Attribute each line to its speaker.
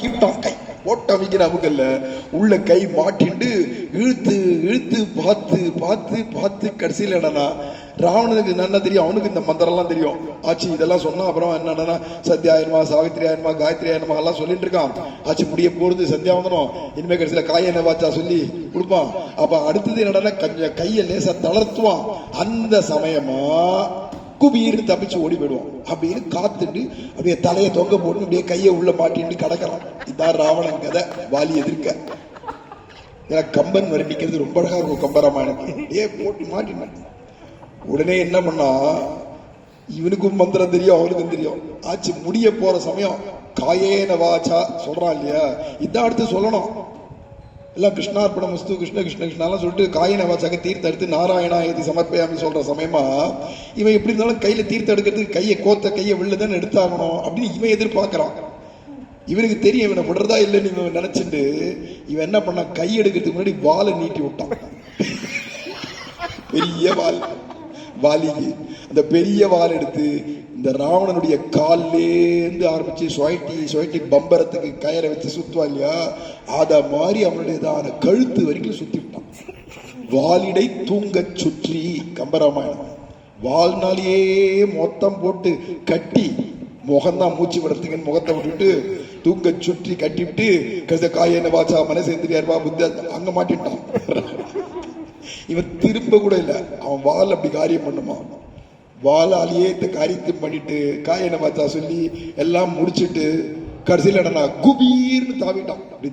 Speaker 1: கிட்டான் கை போட்ட அமைக்கிற அமுக்கல்ல உள்ள கை மாட்டிண்டு இழுத்து இழுத்து பார்த்து பார்த்து பார்த்து கடைசியில் என்னன்னா ராவணனுக்கு நல்லா தெரியும்? அவனுக்கு இந்த மந்திரம்லாம் தெரியும். ஆச்சு இதெல்லாம் சொன்னா அப்புறம் என்னன்னா சத்யாயனமா சாவித்ரி ஆயிரமா காயத்ரி ஆயிரமா எல்லாம் சொல்லிட்டு இருக்கான். ஆச்சு முடிய போறது சந்தியாவந்தனம் இனிமே கடைசியில என்ன வாச்சா சொல்லி கொடுப்பான். அப்ப அடுத்தது என்னன்னா கையை லேசா தளர்த்துவான். அந்த சமயமா குபீர்னு தப்பிச்சு ஓடி போயிடுவான். அப்படின்னு காத்துட்டு அப்படியே தலையை தொங்க போட்டு அப்படியே கையை உள்ள மாட்டிட்டு கடக்கிறான். இதான் ராவணன் கதை வாலி எதிர்க்க. எனக்கு கம்பன் வர்ணிக்கிறது ரொம்ப அழகா இருக்கும் கம்பராமாயணம் ஏ போட்டு மாட்டினான் உடனே என்ன பண்ணா இவனுக்கும் மந்திரம் தெரியும் அவனுக்கும் தெரியும். ஆச்சு முடிய போற சமயம் காயேன வாச்சா சொல்றான் இல்லையா? இதான் அடுத்து சொல்லணும். எல்லாம் கிருஷ்ணார்ப்பணம் வஸ்து கிருஷ்ண கிருஷ்ண கிருஷ்ணாலாம் சொல்லிட்டு காயின வாச்சாக்க தீர்த்த எடுத்து நாராயணா எதி சமர்ப்பயாமி சொல்கிற சமயமா இவன் எப்படி இருந்தாலும் கையில் தீர்த்து எடுக்கிறதுக்கு கையை கோத்த கையை வெளில தானே எடுத்தாகணும் அப்படின்னு இவன் எதிர்பார்க்குறான். இவனுக்கு தெரியும் இவனை விடுறதா இல்லைன்னு இவன் நினச்சிட்டு இவன் என்ன பண்ணான்? கை எடுக்கிறதுக்கு முன்னாடி வாலை நீட்டி விட்டான். பெரிய வால் வாலிக்கு. அந்த பெரிய வால் எடுத்து இந்த ராவணனுடைய கால்லேருந்து ஆரம்பிச்சு சுவைட்டி சுவைட்டி பம்பரத்துக்கு கயரை வச்சு சுத்துவா இல்லையா? அதை மாதிரி அவனுடையதான கழுத்து வரைக்கும் சுத்தி விட்டான் வாலிடை தூங்கச் சுற்றி கம்பராமாயணம். வாழ்நாளையே மொத்தம் போட்டு கட்டி முகம்தான் மூச்சு விடுறதுக்குன்னு முகத்தை விட்டுட்டு தூங்க சுற்றி கட்டிவிட்டு கருத காயன வாச்சா மனசேந்திரியார்வா புத்த அங்க மாட்டிட்டான். இவன் திரும்ப கூட இல்ல. அவன் வால் அப்படி காரியம் பண்ணுமா? வாழாலேயே இந்த காரியத்தை பண்ணிட்டு காயனை பார்த்தா சொல்லி எல்லாம் முடிச்சிட்டு கடைசியில் என்னன்னா குபீர்னு தாவிட்டான். அப்படி